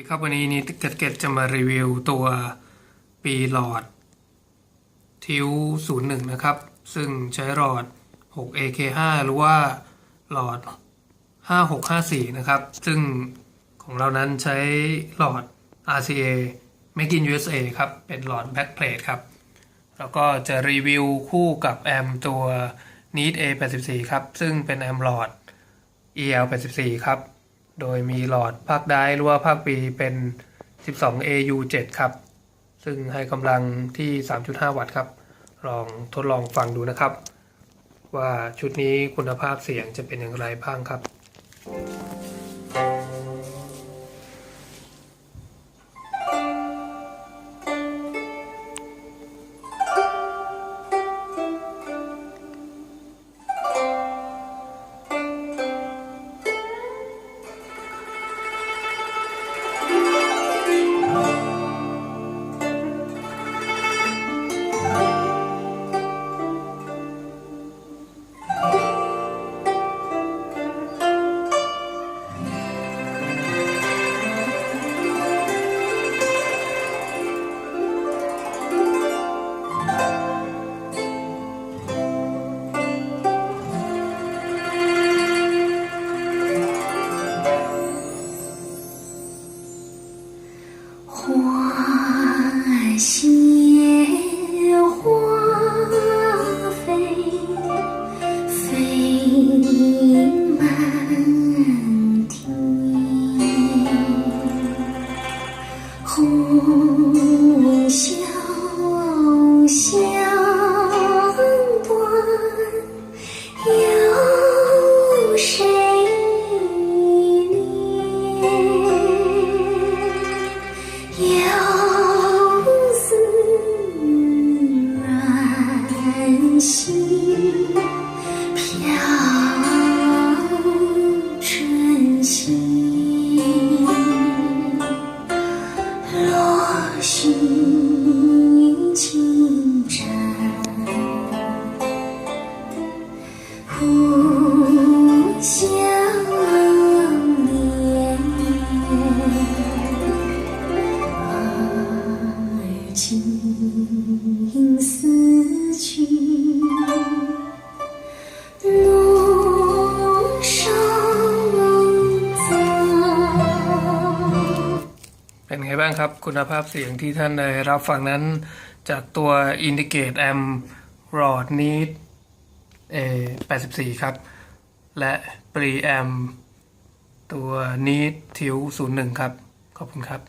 ดีครับวันนี้นี่เกตเกตจะมารีวิวตัวปีหลอดทิว01 นะครับ ซึ่งใช้หลอด 6AK5 หรือว่าหลอด 5654 นะครับ ซึ่งของเรานั้นใช้หลอด RCA Make in USA ครับ เป็นหลอด backplate ครับ แล้วก็จะรีวิวคู่กับแอมตัว Need A84 ครับ ซึ่งเป็นแอมหลอด EL84 ครับ โดยมีหลอดภาคได้หรือว่าภาคปีเป็น 12 AU7 ครับ ซึ่งให้กำลังที่ 3.5 วัตต์ครับ ลองทดลองฟังดูนะครับ ว่าชุดนี้คุณภาพเสียงจะเป็นอย่างไรบ้างครับ 有谁怜？又似软心飘春心，落絮情思去，เป็นไงบ้างครับ คุณภาพเสียงที่ท่านได้รับฟังนั้น จากตัวอินดิเกตแอมรอดนีดเอ84 ครับ และปรีแอมตัวนีดทิว01 ครับ ขอบคุณครับ